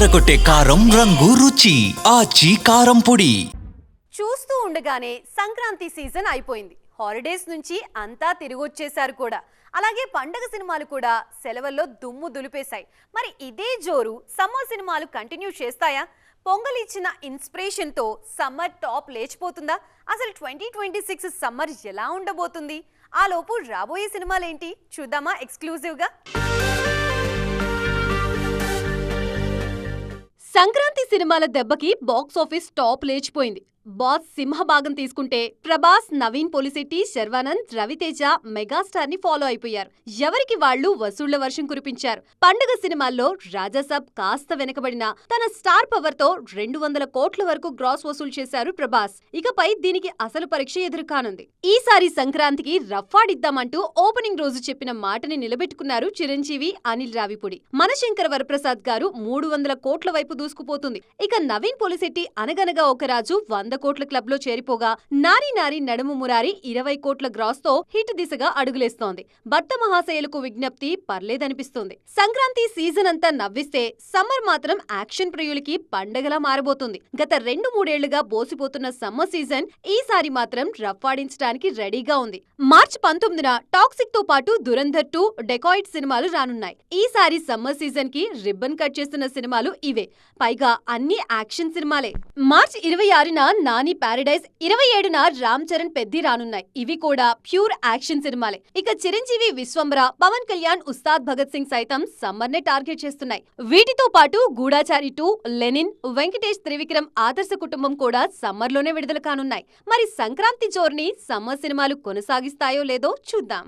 అదరగొట్టే కారం రంగు రుచి ఆచి కారం పొడి. చూస్తూ ఉండగానే సంక్రాంతి సీజన్ అయిపోయింది. హాలిడేస్ నుంచి అంతా తిరిగొచ్చేశారు కూడా. అలాగే పండగ సినిమాలు కూడా సెలవుల్లో దుమ్ము దులిపేశాయి. మరి ఇదే జోరు సమ్మర్ సినిమాలు కంటిన్యూ చేస్తాయా? పొంగల్ ఇచ్చిన ఇన్స్పిరేషన్తో సమ్మర్ టాప్ లేచిపోతుందా? అసలు ట్వంటీ ట్వంటీ సిక్స్ సమ్మర్ ఎలా ఉండబోతుంది? ఆ లోపు రాబోయే సినిమాలేంటి? చూద్దామా ఎక్స్క్లూజివ్గా? సంక్రాంతి సినిమాల దెబ్బకి బాక్స్ ఆఫీస్ టాప్ లేచిపోయింది. బాస్ సింహభాగం తీసుకుంటే ప్రభాస్ నవీన్ పొలిశెట్టి శర్వానంద్ రవితేజ మెగాస్టార్ని ఫాలో అయిపోయారు. ఎవరికి వాళ్ళు వసూళ్ళ వర్షం కురిపించారు? పండుగ సినిమాల్లో రాజాసాబ్ కాస్త వెనకబడిన తన స్టార్ పవర్తో రెండు వందల కోట్ల వరకు గ్రాస్ వసూలు చేశారు ప్రభాస్. ఇకపై దీనికి అసలు పరీక్ష ఎదురుకానుంది. ఈసారి సంక్రాంతికి రఫ్ఫాడిద్దామంటూ ఓపెనింగ్ రోజు చెప్పిన మాటని నిలబెట్టుకున్నారు చిరంజీవి అనిల్ రావిపూడి. మనశంకర వరప్రసాద్ గారు మూడు వందల కోట్ల వైపు దూసుకుపోతుంది. ఇక నవీన్ పొలిశెట్టి అనగనగా ఒక రాజు వంద కోట్ల క్లబ్లో చేరిపోగా నారీ నారీ నడుము మురారి ఇరవై కోట్ల గ్రాస్తో హిట్ దిశగా అడుగులేస్తోంది. భర్త మహాశయులకు విజ్ఞప్తి పర్లేదనిపిస్తోంది. సంక్రాంతి సీజన్ అంతా నవ్విస్తే సమ్మర్ మాత్రం యాక్షన్ ప్రియులకి పండగలా మారబోతుంది. గత రెండు మూడేళ్ళుగా బోసిపోతున్న సమ్మర్ సీజన్ ఈసారి మాత్రం రఫ్ ఆడించడానికి రెడీగా ఉంది. మార్చ్ పంతొమ్మిదిన టాక్సిక్తో పాటు దురంధర్ టూ డెకాయిట్ సినిమాలు రానున్నాయి. ఈసారి సమ్మర్ సీజన్కి రిబ్బన్ కట్ చేస్తున్న సినిమాలు ఇవే. పైగా అన్ని యాక్షన్ సినిమాలే. మార్చ్ ఇరవై ఆరున నాని ప్యారడైజ్ ఇరవై ఏడున రామ్ చరణ్ పెద్ది రానున్నాయి. ఇవి కూడా ప్యూర్ యాక్షన్ సినిమాలే. ఇక చిరంజీవి విశ్వంబర పవన్ కళ్యాణ్ ఉస్తాద్ భగత్ సింగ్ సైతం సమ్మర్ నే టార్గెట్ చేస్తున్నాయి. వీటితో పాటు గూఢాచారి టూ లెనిన్ వెంకటేష్ త్రివిక్రమ్ ఆదర్శ కుటుంబం కూడా సమ్మర్లోనే విడుదల కానున్నాయి. మరి సంక్రాంతి జోర్ని సమ్మర్ సినిమాలు కొనసాగిస్తాయో లేదో చూద్దాం.